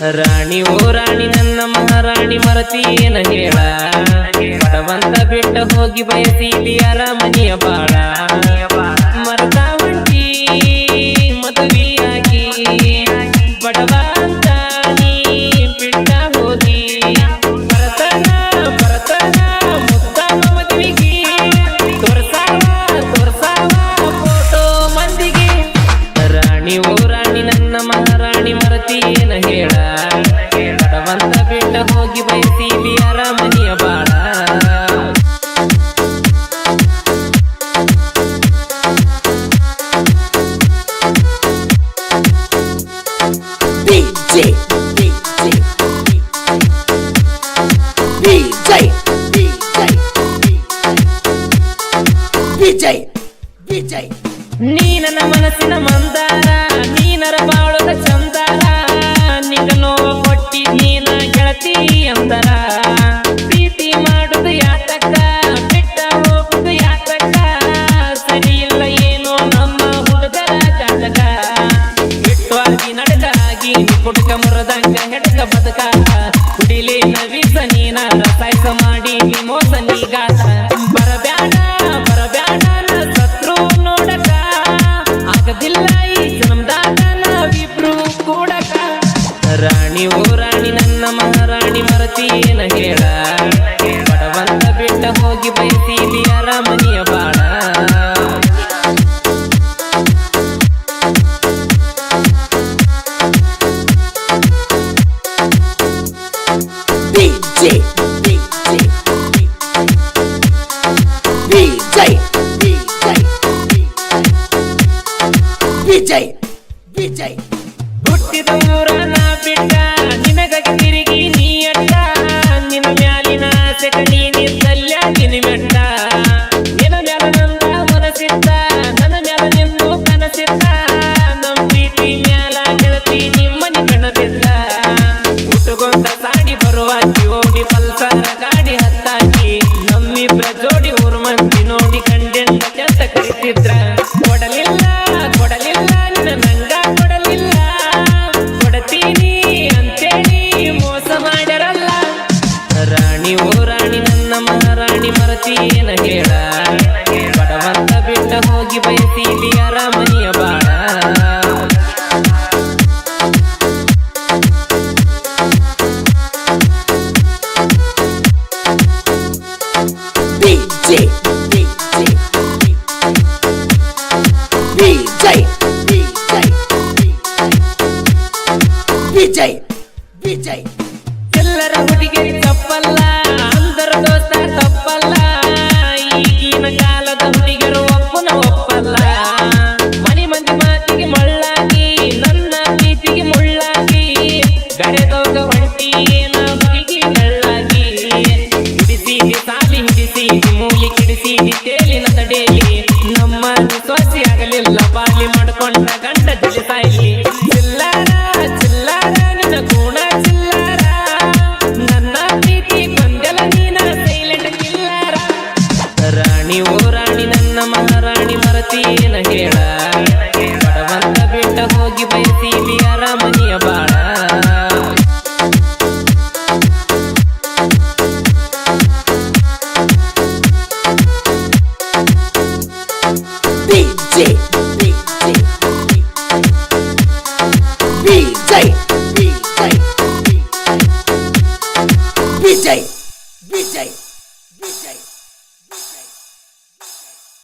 ರಾಣಿ, ಓ ರಾಣಿ, ನನ್ನ ಮಹಾರಾಣಿ ಏನ ಹೇಳ ಬಡವಂತ ಬಿಟ್ಟ ಹೋಗಿ ಬಯಸಿದಿ ಅರಮನೆಯ ಬಾಳ. ಮರತ ಹೊಂಟಿ ಮದುವೆಯಾಗಿ ಬಡವಂತ ಏನ ಹೇಳ? ಬಡವಂತ ಬಿಟ್ಟ ಹೋಗಿ ಬಯಸೀವಿ ಅರಮನೆಯ ಬಾಳ. DJ, DJ, ನೀ ನನ್ನ ಮನಸ್ಸಿನ ಮಂದಾರ ನೀನರ ಬಾಳದ ಗೆಳತಿ ಅಂತರ ಪ್ರೀತಿ ಮಾಡುದು ಯಾತಕ್ಕ ಬಿಟ್ಟ ಹೋಗುದು ಯಾತಕ್ಕ ಸರಿ ಇಲ್ಲ ಏನೋ ನಮ್ಮ ಹುಡುಗರ ಜಾತಕ. ಬಿಟ್ಟವಾಗಿ ನಡೆದಾಗಿ ಕುಟುಕ ಮುರದಂಗ ಹೆಡಕ ಬದುಕ. ಕುಡಿಲಿ ನವೀಸ ನೀನ ಮಾಡಿ ಮೋಸ ನೀಗಾತ ಮಹಾರಾಣಿ ಮರತಿ ಏನ ಹೇಳ? ಬಡವಂತ ಬಿಟ್ಟ ಹೋಗಿ ಬಯಸಿದಿ ಅರಮನೆಯ ಬಾಳ. DJ, DJ, DJ, DJ, DJ, ಹುಟ್ಟಿದ ಊರನ ರಾಣಿ ನನ್ನ ಮಹಾರಾಣಿ ಮರತಿ ಏನ ಹೇಳ? ಬಡವಂತ ಬಿಟ್ಟ ಹೋಗಿ ಬಯಸೀಲಿ ಅರಮನೆಯ ಬಾಳ. ವಿಜಯ್ DJ, ಎಲ್ಲರ ಹುಡುಗಿ ತಪ್ಪಲ್ಲ. ಓ ರಾಣಿ ನನ್ನ ಮಹಾರಾಣಿ ಮರತಿ ಏನ ಹೇಳ. ಬಡವಂತ ಬಿಟ್ಟ ಹೋಗಿ ಬಯಸೀವಿ ಅರಮನೆಯ ಬಾಳ. DJ,